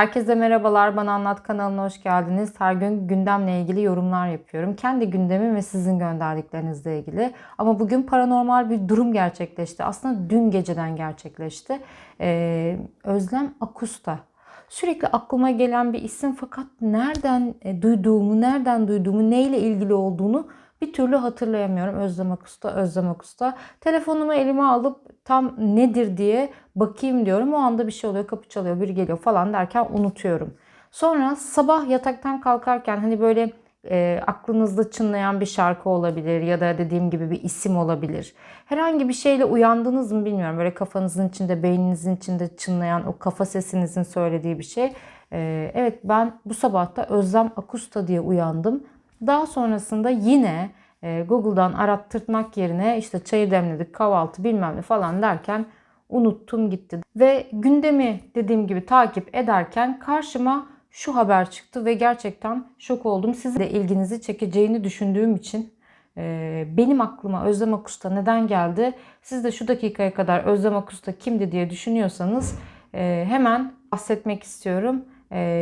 Herkese merhabalar. Bana Anlat kanalına hoş geldiniz. Her gün gündemle ilgili yorumlar yapıyorum. Kendi gündemim ve sizin gönderdiklerinizle ilgili. Ama bugün paranormal bir durum gerçekleşti. Aslında dün geceden gerçekleşti. Ee, Özlem Akusta. Sürekli aklıma gelen bir isim fakat nereden e, duyduğumu, nereden duyduğumu, neyle ilgili olduğunu bir türlü hatırlayamıyorum. Özlem Akusta, Özlem Akusta. Telefonumu elime alıp tam nedir diye bakayım diyorum. O anda bir şey oluyor, kapı çalıyor, biri geliyor falan derken unutuyorum. Sonra sabah yataktan kalkarken hani böyle e, aklınızda çınlayan bir şarkı olabilir ya da dediğim gibi bir isim olabilir. Herhangi bir şeyle uyandınız mı bilmiyorum. Böyle kafanızın içinde, beyninizin içinde çınlayan o kafa sesinizin söylediği bir şey. E, evet ben bu sabahta Özlem Akusta diye uyandım. Daha sonrasında yine e, Google'dan arattırmak yerine işte çayı demledik, kahvaltı bilmem ne falan derken unuttum gitti. Ve gündemi dediğim gibi takip ederken karşıma şu haber çıktı ve gerçekten şok oldum. Sizin de ilginizi çekeceğini düşündüğüm için e, benim aklıma Özlem Akusta neden geldi? Siz de şu dakikaya kadar Özlem Akusta kimdi diye düşünüyorsanız e, hemen bahsetmek istiyorum.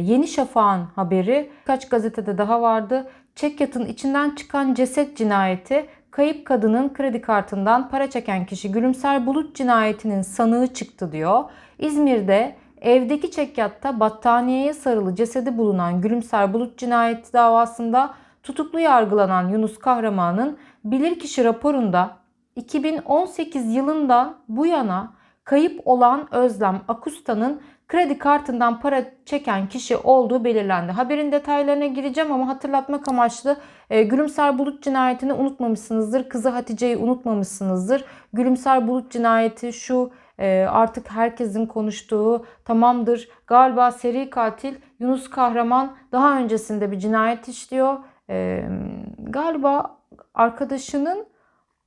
Yeni Şafak'ın haberi kaç gazetede daha vardı. Çekyat'ın içinden çıkan ceset cinayeti kayıp kadının kredi kartından para çeken kişi Gülümser Bulut cinayetinin sanığı çıktı diyor. İzmir'de evdeki çekyatta battaniyeye sarılı cesedi bulunan Gülümser Bulut cinayeti davasında tutuklu yargılanan Yunus Kahraman'ın bilirkişi raporunda 2018 yılından bu yana kayıp olan Özlem Akusta'nın kredi kartından para çeken kişi olduğu belirlendi. Haberin detaylarına gireceğim ama hatırlatmak amaçlı e, Gülümser Bulut cinayetini unutmamışsınızdır. Kızı Hatice'yi unutmamışsınızdır. Gülümser Bulut cinayeti şu e, artık herkesin konuştuğu tamamdır. Galiba seri katil Yunus Kahraman daha öncesinde bir cinayet işliyor. E, galiba arkadaşının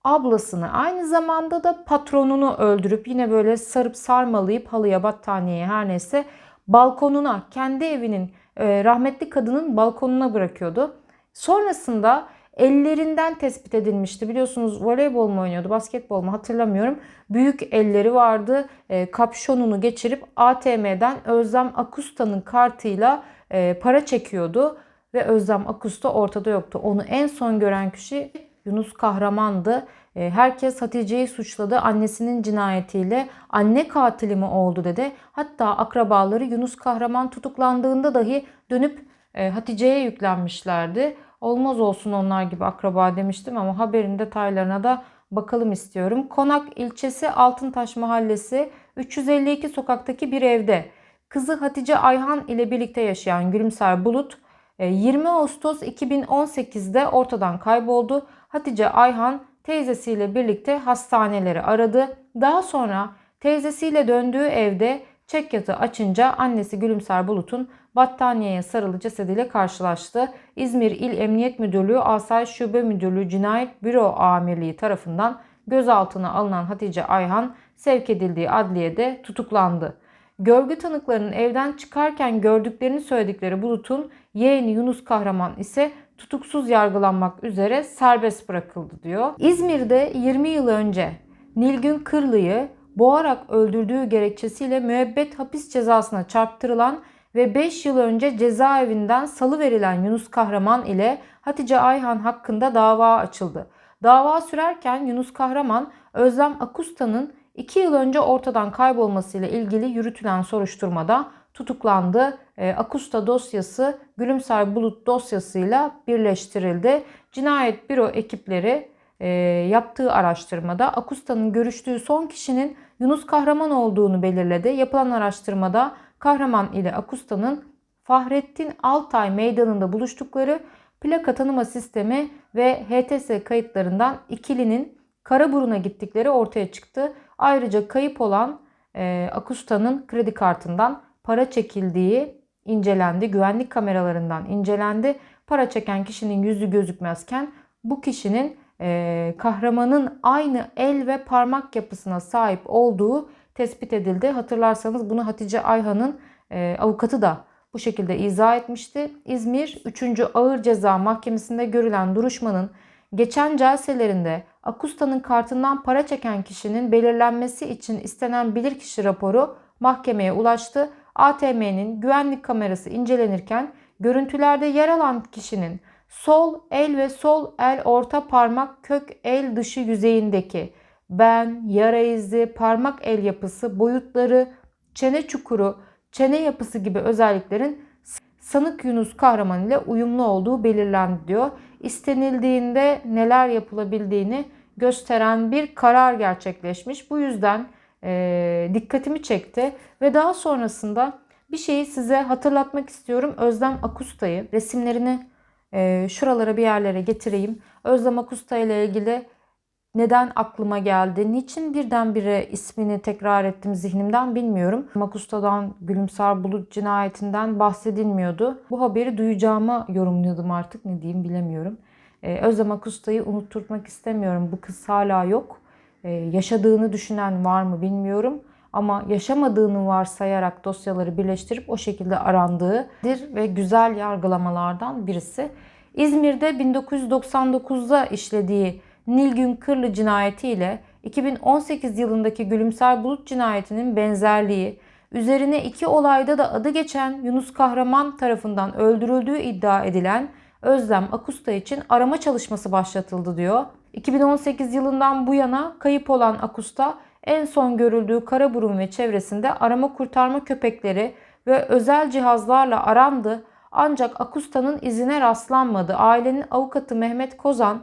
ablasını aynı zamanda da patronunu öldürüp yine böyle sarıp sarmalayıp halıya battaniyeye her neyse balkonuna kendi evinin e, rahmetli kadının balkonuna bırakıyordu. Sonrasında ellerinden tespit edilmişti. Biliyorsunuz voleybol mu oynuyordu, basketbol mu hatırlamıyorum. Büyük elleri vardı. E, kapşonunu geçirip ATM'den Özlem Akusta'nın kartıyla e, para çekiyordu. Ve Özlem Akusta ortada yoktu. Onu en son gören kişi Yunus Kahraman'dı. E, herkes Hatice'yi suçladı. Annesinin cinayetiyle anne katili mi oldu dedi. Hatta akrabaları Yunus Kahraman tutuklandığında dahi dönüp e, Hatice'ye yüklenmişlerdi. Olmaz olsun onlar gibi akraba demiştim ama haberin detaylarına da bakalım istiyorum. Konak ilçesi Altıntaş Mahallesi 352 sokaktaki bir evde kızı Hatice Ayhan ile birlikte yaşayan Gülümser Bulut 20 Ağustos 2018'de ortadan kayboldu. Hatice Ayhan teyzesiyle birlikte hastaneleri aradı. Daha sonra teyzesiyle döndüğü evde çekyatı açınca annesi Gülümser Bulut'un battaniyeye sarılı cesediyle karşılaştı. İzmir İl Emniyet Müdürlüğü Asayiş Şube Müdürlüğü Cinayet Büro Amirliği tarafından gözaltına alınan Hatice Ayhan sevk edildiği adliyede tutuklandı. Görgü tanıklarının evden çıkarken gördüklerini söyledikleri Bulut'un yeğeni Yunus Kahraman ise tutuksuz yargılanmak üzere serbest bırakıldı diyor. İzmir'de 20 yıl önce Nilgün Kırlı'yı boğarak öldürdüğü gerekçesiyle müebbet hapis cezasına çarptırılan ve 5 yıl önce cezaevinden salı verilen Yunus Kahraman ile Hatice Ayhan hakkında dava açıldı. Dava sürerken Yunus Kahraman Özlem Akusta'nın 2 yıl önce ortadan kaybolmasıyla ilgili yürütülen soruşturmada tutuklandı. E, Akusta dosyası Gülümser Bulut dosyasıyla birleştirildi. Cinayet Büro ekipleri e, yaptığı araştırmada Akusta'nın görüştüğü son kişinin Yunus Kahraman olduğunu belirledi. Yapılan araştırmada Kahraman ile Akusta'nın Fahrettin Altay meydanında buluştukları plaka tanıma sistemi ve HTS kayıtlarından ikilinin Karaburun'a gittikleri ortaya çıktı. Ayrıca kayıp olan e, Akusta'nın kredi kartından para çekildiği incelendi. Güvenlik kameralarından incelendi. Para çeken kişinin yüzü gözükmezken bu kişinin e, kahramanın aynı el ve parmak yapısına sahip olduğu tespit edildi. Hatırlarsanız bunu Hatice Ayhan'ın e, avukatı da bu şekilde izah etmişti. İzmir 3. Ağır Ceza Mahkemesi'nde görülen duruşmanın geçen celselerinde Akusta'nın kartından para çeken kişinin belirlenmesi için istenen bilirkişi raporu mahkemeye ulaştı. ATM'nin güvenlik kamerası incelenirken görüntülerde yer alan kişinin sol el ve sol el orta parmak kök el dışı yüzeyindeki ben, yara izi, parmak el yapısı, boyutları, çene çukuru, çene yapısı gibi özelliklerin sanık Yunus Kahraman ile uyumlu olduğu belirlendi diyor. İstenildiğinde neler yapılabildiğini gösteren bir karar gerçekleşmiş. Bu yüzden e, dikkatimi çekti ve daha sonrasında bir şeyi size hatırlatmak istiyorum. Özlem Akusta'yı resimlerini e, şuralara bir yerlere getireyim. Özlem Akusta ile ilgili neden aklıma geldi? Niçin birdenbire ismini tekrar ettim zihnimden bilmiyorum. Makusta'dan Gülümser Bulut cinayetinden bahsedilmiyordu. Bu haberi duyacağıma yorumluyordum artık ne diyeyim bilemiyorum. Ee, Özlem Akusta'yı unutturmak istemiyorum. Bu kız hala yok. Ee, yaşadığını düşünen var mı bilmiyorum. Ama yaşamadığını varsayarak dosyaları birleştirip o şekilde arandığıdır ve güzel yargılamalardan birisi. İzmir'de 1999'da işlediği Nilgün Kırlı cinayetiyle 2018 yılındaki Gülümser Bulut cinayetinin benzerliği, üzerine iki olayda da adı geçen Yunus Kahraman tarafından öldürüldüğü iddia edilen Özlem Akusta için arama çalışması başlatıldı diyor. 2018 yılından bu yana kayıp olan Akusta en son görüldüğü Karaburun ve çevresinde arama kurtarma köpekleri ve özel cihazlarla arandı. Ancak Akusta'nın izine rastlanmadı. Ailenin avukatı Mehmet Kozan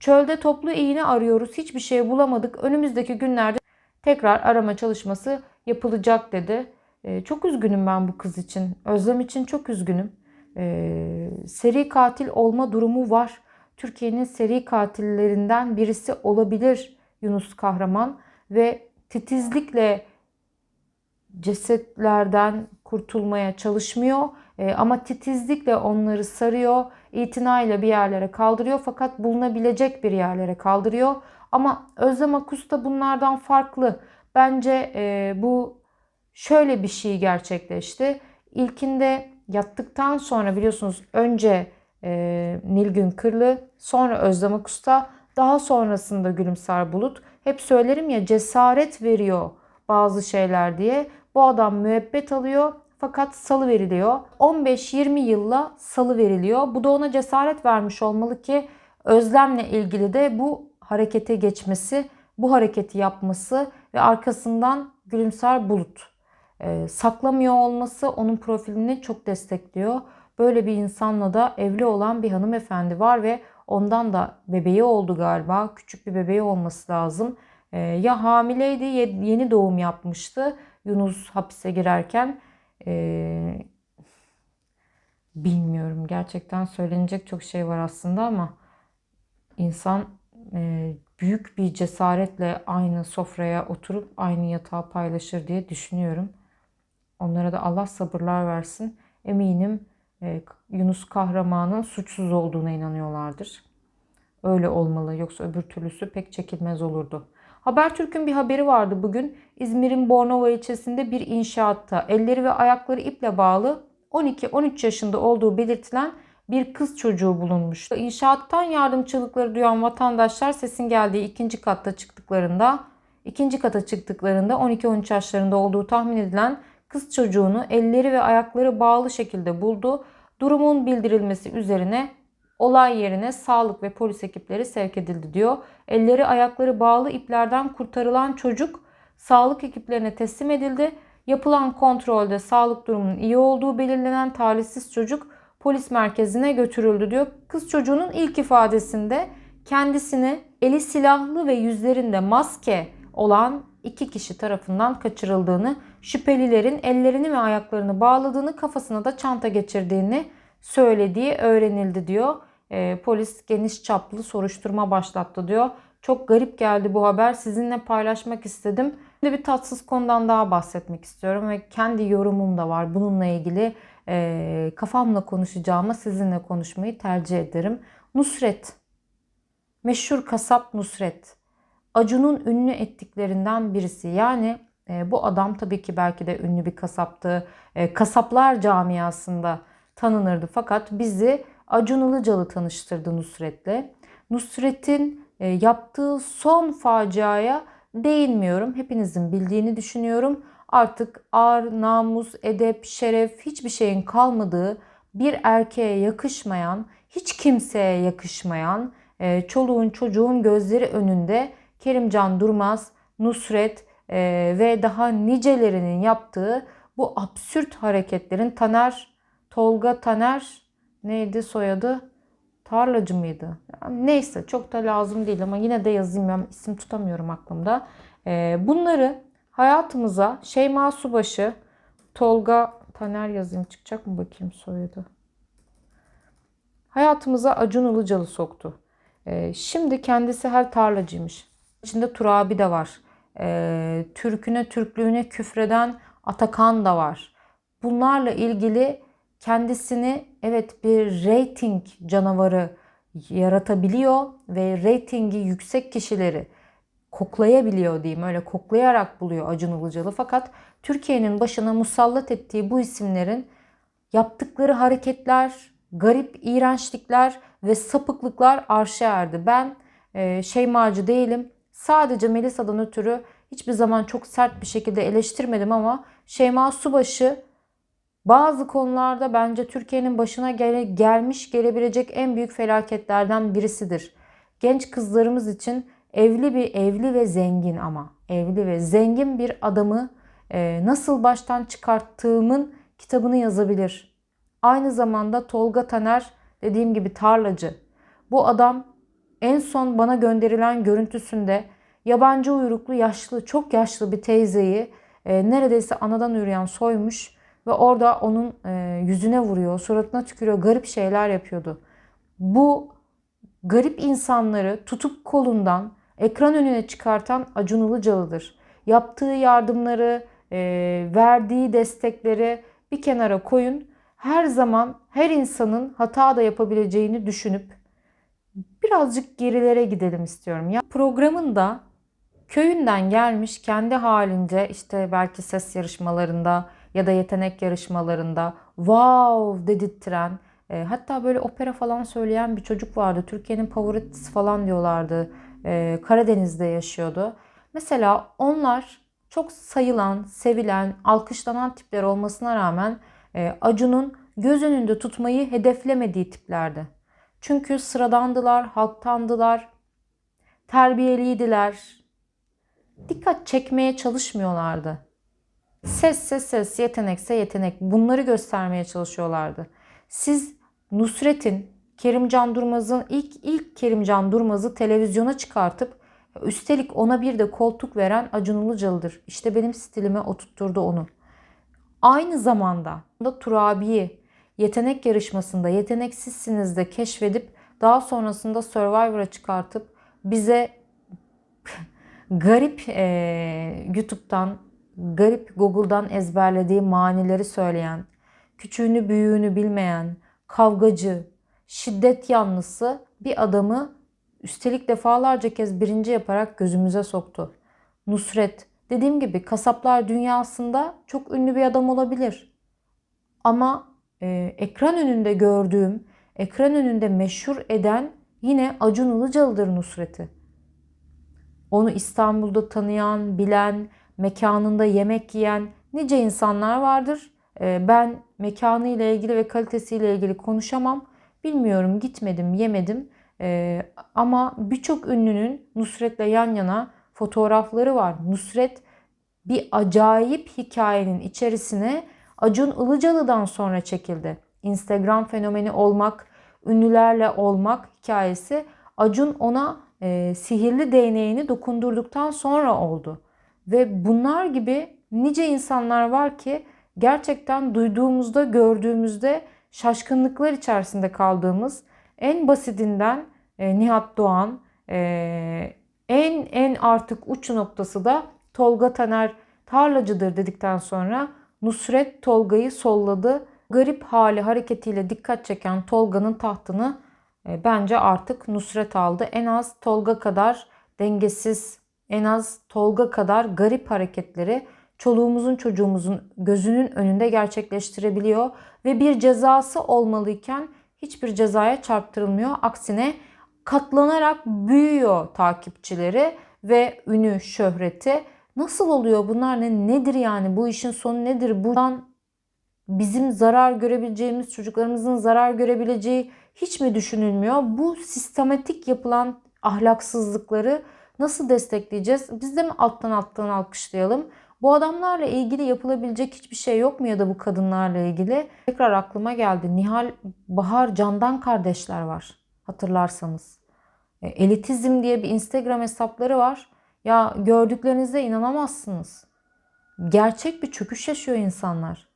Çölde toplu iğne arıyoruz. Hiçbir şey bulamadık. Önümüzdeki günlerde tekrar arama çalışması yapılacak dedi. Ee, çok üzgünüm ben bu kız için. Özlem için çok üzgünüm. Ee, seri katil olma durumu var. Türkiye'nin seri katillerinden birisi olabilir Yunus Kahraman ve titizlikle cesetlerden kurtulmaya çalışmıyor e, ama titizlikle onları sarıyor, itinayla bir yerlere kaldırıyor fakat bulunabilecek bir yerlere kaldırıyor. Ama Özlem Akus da bunlardan farklı. Bence e, bu şöyle bir şey gerçekleşti. İlkinde yattıktan sonra biliyorsunuz önce e, Nilgün Kırlı, sonra Özlem Akus'ta, daha sonrasında Gülümser Bulut. Hep söylerim ya cesaret veriyor bazı şeyler diye. Bu adam müebbet alıyor fakat salı veriliyor. 15-20 yılla salı veriliyor. Bu da ona cesaret vermiş olmalı ki özlemle ilgili de bu harekete geçmesi, bu hareketi yapması ve arkasından gülümser bulut. E, saklamıyor olması onun profilini çok destekliyor. Böyle bir insanla da evli olan bir hanımefendi var ve ondan da bebeği oldu galiba. Küçük bir bebeği olması lazım. E, ya hamileydi yeni doğum yapmıştı Yunus hapise girerken ee, bilmiyorum. Gerçekten söylenecek çok şey var aslında ama insan e, büyük bir cesaretle aynı sofraya oturup aynı yatağı paylaşır diye düşünüyorum. Onlara da Allah sabırlar versin. Eminim Yunus kahramanın suçsuz olduğuna inanıyorlardır. Öyle olmalı yoksa öbür türlüsü pek çekilmez olurdu. Habertürk'ün bir haberi vardı bugün. İzmir'in Bornova ilçesinde bir inşaatta elleri ve ayakları iple bağlı 12-13 yaşında olduğu belirtilen bir kız çocuğu bulunmuş. İnşaattan yardımcılıkları duyan vatandaşlar sesin geldiği ikinci katta çıktıklarında ikinci kata çıktıklarında 12-13 yaşlarında olduğu tahmin edilen kız çocuğunu elleri ve ayakları bağlı şekilde buldu. Durumun bildirilmesi üzerine olay yerine sağlık ve polis ekipleri sevk edildi diyor. Elleri ayakları bağlı iplerden kurtarılan çocuk sağlık ekiplerine teslim edildi. Yapılan kontrolde sağlık durumunun iyi olduğu belirlenen talihsiz çocuk polis merkezine götürüldü diyor. Kız çocuğunun ilk ifadesinde kendisini eli silahlı ve yüzlerinde maske olan iki kişi tarafından kaçırıldığını, şüphelilerin ellerini ve ayaklarını bağladığını, kafasına da çanta geçirdiğini söylediği öğrenildi diyor. E, polis geniş çaplı soruşturma başlattı diyor. Çok garip geldi bu haber. Sizinle paylaşmak istedim. Şimdi bir tatsız konudan daha bahsetmek istiyorum ve kendi yorumum da var. Bununla ilgili e, kafamla konuşacağıma sizinle konuşmayı tercih ederim. Nusret. Meşhur kasap Nusret. Acun'un ünlü ettiklerinden birisi. Yani e, bu adam tabii ki belki de ünlü bir kasaptı. E, kasaplar camiasında tanınırdı. Fakat bizi Acun Ilıcalı tanıştırdı Nusret'le. Nusret'in e, yaptığı son faciaya değinmiyorum. Hepinizin bildiğini düşünüyorum. artık ar, namus, edep, şeref hiçbir şeyin kalmadığı bir erkeğe yakışmayan, hiç kimseye yakışmayan, e, çoluğun çocuğun gözleri önünde Kerimcan Durmaz, Nusret e, ve daha nicelerinin yaptığı bu absürt hareketlerin Taner, Tolga Taner neydi soyadı? Tarlacı mıydı? Neyse çok da lazım değil ama yine de yazayım ben isim tutamıyorum aklımda. E, bunları hayatımıza Şeyma Subaşı, Tolga Taner yazayım çıkacak mı bakayım soyadı. Hayatımıza Acun Ilıcalı soktu. Ee, şimdi kendisi her tarlacıymış. İçinde Turabi de var. Ee, Türküne, Türklüğüne küfreden Atakan da var. Bunlarla ilgili kendisini evet bir rating canavarı yaratabiliyor ve reytingi yüksek kişileri koklayabiliyor diyeyim. Öyle koklayarak buluyor Acun Ilıcalı. Fakat Türkiye'nin başına musallat ettiği bu isimlerin yaptıkları hareketler, garip iğrençlikler ve sapıklıklar arşa erdi. Ben e, şeymacı değilim. Sadece Melisa'dan ötürü hiçbir zaman çok sert bir şekilde eleştirmedim ama Şeyma Subaşı bazı konularda bence Türkiye'nin başına gele, gelmiş gelebilecek en büyük felaketlerden birisidir. Genç kızlarımız için evli bir evli ve zengin ama evli ve zengin bir adamı e, nasıl baştan çıkarttığımın kitabını yazabilir. Aynı zamanda Tolga Taner dediğim gibi tarlacı. Bu adam en son bana gönderilen görüntüsünde yabancı uyruklu yaşlı çok yaşlı bir teyzeyi e, neredeyse anadan yürüyen soymuş ve orada onun e, yüzüne vuruyor, suratına tükürüyor, garip şeyler yapıyordu. Bu garip insanları tutup kolundan ekran önüne çıkartan Acun Ilıcalı'dır. Yaptığı yardımları, e, verdiği destekleri bir kenara koyun. Her zaman her insanın hata da yapabileceğini düşünüp birazcık gerilere gidelim istiyorum. Ya programında köyünden gelmiş kendi halinde işte belki ses yarışmalarında ya da yetenek yarışmalarında wow dedirttiren e, hatta böyle opera falan söyleyen bir çocuk vardı. Türkiye'nin favoritisi falan diyorlardı. E, Karadeniz'de yaşıyordu. Mesela onlar çok sayılan, sevilen, alkışlanan tipler olmasına rağmen e, Acun'un göz önünde tutmayı hedeflemediği tiplerdi. Çünkü sıradandılar, halktandılar, terbiyeliydiler. Dikkat çekmeye çalışmıyorlardı. Sesse ses, yetenekse yetenek. Bunları göstermeye çalışıyorlardı. Siz Nusret'in, Kerimcan Durmaz'ın ilk ilk Kerimcan Durmaz'ı televizyona çıkartıp üstelik ona bir de koltuk veren Acun Ilıcalı'dır. İşte benim stilime oturtturdu onu. Aynı zamanda da Turabi'yi yetenek yarışmasında yeteneksizsiniz de keşfedip daha sonrasında Survivor'a çıkartıp bize garip e, YouTube'dan, garip Google'dan ezberlediği manileri söyleyen, küçüğünü büyüğünü bilmeyen, kavgacı, şiddet yanlısı bir adamı üstelik defalarca kez birinci yaparak gözümüze soktu. Nusret, dediğim gibi kasaplar dünyasında çok ünlü bir adam olabilir. Ama e, ekran önünde gördüğüm, ekran önünde meşhur eden yine Acun Ilıcalı'dır Nusret'i. Onu İstanbul'da tanıyan, bilen, mekanında yemek yiyen nice insanlar vardır. E, ben mekanı ile ilgili ve kalitesiyle ilgili konuşamam. Bilmiyorum, gitmedim, yemedim. E, ama birçok ünlünün Nusret'le yan yana fotoğrafları var. Nusret bir acayip hikayenin içerisine Acun Ilıcalı'dan sonra çekildi. Instagram fenomeni olmak, ünlülerle olmak hikayesi Acun ona e, sihirli değneğini dokundurduktan sonra oldu. Ve bunlar gibi nice insanlar var ki gerçekten duyduğumuzda, gördüğümüzde şaşkınlıklar içerisinde kaldığımız en basitinden e, Nihat Doğan, e, en en artık uç noktası da Tolga Taner tarlacıdır dedikten sonra Nusret Tolga'yı solladı. Garip hali hareketiyle dikkat çeken Tolga'nın tahtını e, bence artık Nusret aldı. En az Tolga kadar dengesiz, en az Tolga kadar garip hareketleri çoluğumuzun çocuğumuzun gözünün önünde gerçekleştirebiliyor ve bir cezası olmalıyken hiçbir cezaya çarptırılmıyor. Aksine katlanarak büyüyor takipçileri ve ünü, şöhreti Nasıl oluyor bunlar ne nedir yani bu işin sonu nedir? Buradan bizim zarar görebileceğimiz, çocuklarımızın zarar görebileceği hiç mi düşünülmüyor? Bu sistematik yapılan ahlaksızlıkları nasıl destekleyeceğiz? Biz de mi alttan alttan alkışlayalım? Bu adamlarla ilgili yapılabilecek hiçbir şey yok mu ya da bu kadınlarla ilgili? Tekrar aklıma geldi. Nihal Bahar Candan kardeşler var hatırlarsanız. E, Elitizm diye bir Instagram hesapları var. Ya gördüklerinize inanamazsınız. Gerçek bir çöküş yaşıyor insanlar.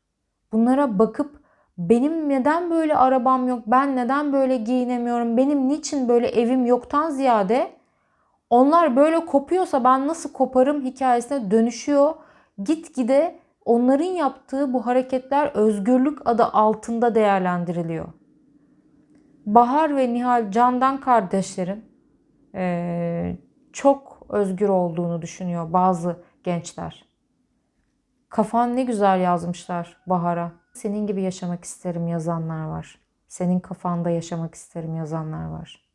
Bunlara bakıp benim neden böyle arabam yok, ben neden böyle giyinemiyorum, benim niçin böyle evim yoktan ziyade onlar böyle kopuyorsa ben nasıl koparım hikayesine dönüşüyor. Gitgide onların yaptığı bu hareketler özgürlük adı altında değerlendiriliyor. Bahar ve Nihal Candan kardeşlerin eee, çok özgür olduğunu düşünüyor bazı gençler. Kafan ne güzel yazmışlar Bahar'a. Senin gibi yaşamak isterim yazanlar var. Senin kafanda yaşamak isterim yazanlar var.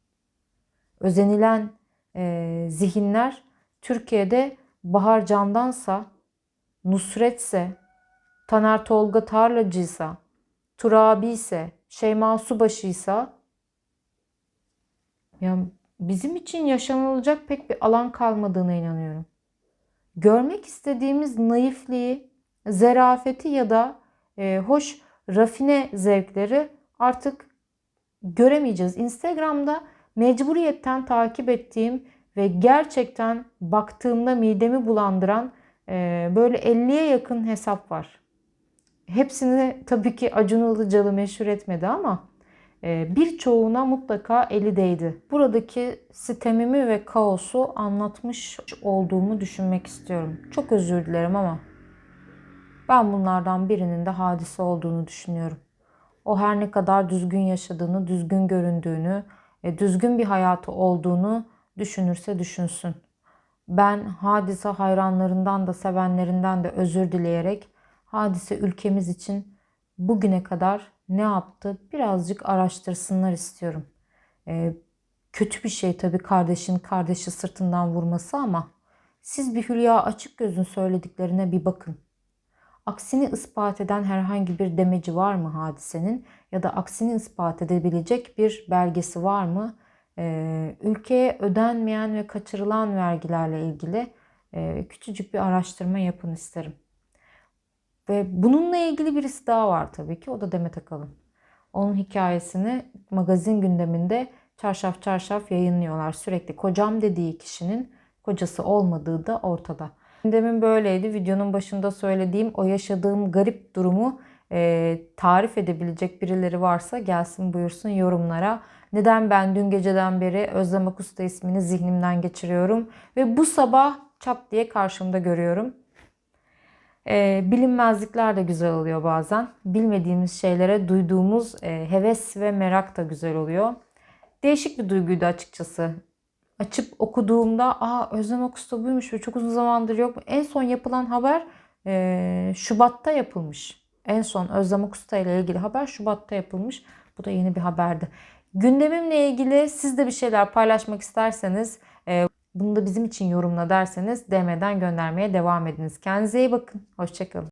Özenilen eee, zihinler Türkiye'de Bahar Candansa, Nusret'se, Taner Tolga Tarlacıysa, Turabi ise, Şeyma Subaşı'ysa ya bizim için yaşanılacak pek bir alan kalmadığına inanıyorum. Görmek istediğimiz naifliği, zerafeti ya da e, hoş rafine zevkleri artık göremeyeceğiz. Instagram'da mecburiyetten takip ettiğim ve gerçekten baktığımda midemi bulandıran e, böyle 50'ye yakın hesap var. Hepsini tabii ki Acun Ilıcalı meşhur etmedi ama birçoğuna mutlaka eli değdi. Buradaki sitemimi ve kaosu anlatmış olduğumu düşünmek istiyorum. Çok özür dilerim ama ben bunlardan birinin de hadise olduğunu düşünüyorum. O her ne kadar düzgün yaşadığını, düzgün göründüğünü, e, düzgün bir hayatı olduğunu düşünürse düşünsün. Ben hadise hayranlarından da sevenlerinden de özür dileyerek hadise ülkemiz için bugüne kadar ne yaptı birazcık araştırsınlar istiyorum. Ee, kötü bir şey tabii kardeşin kardeşi sırtından vurması ama siz bir Hülya açık gözün söylediklerine bir bakın. Aksini ispat eden herhangi bir demeci var mı hadisenin ya da aksini ispat edebilecek bir belgesi var mı? Ee, ülkeye ödenmeyen ve kaçırılan vergilerle ilgili e, küçücük bir araştırma yapın isterim. Ve bununla ilgili birisi daha var tabii ki. O da Demet Akalın. Onun hikayesini magazin gündeminde çarşaf çarşaf yayınlıyorlar. Sürekli kocam dediği kişinin kocası olmadığı da ortada. Gündemin böyleydi. Videonun başında söylediğim o yaşadığım garip durumu e, tarif edebilecek birileri varsa gelsin buyursun yorumlara. Neden ben dün geceden beri Özlem Akusta ismini zihnimden geçiriyorum ve bu sabah çat diye karşımda görüyorum. E, bilinmezlikler de güzel oluyor bazen. Bilmediğimiz şeylere duyduğumuz e, heves ve merak da güzel oluyor. Değişik bir duyguydu açıkçası. Açıp okuduğumda aa Özlem Akusta buymuş ve çok uzun zamandır yok. En son yapılan haber e, Şubat'ta yapılmış. En son Özlem Akusta ile ilgili haber Şubat'ta yapılmış. Bu da yeni bir haberdi. Gündemimle ilgili siz de bir şeyler paylaşmak isterseniz bunu da bizim için yorumla derseniz DM'den göndermeye devam ediniz. Kendinize iyi bakın. Hoşçakalın.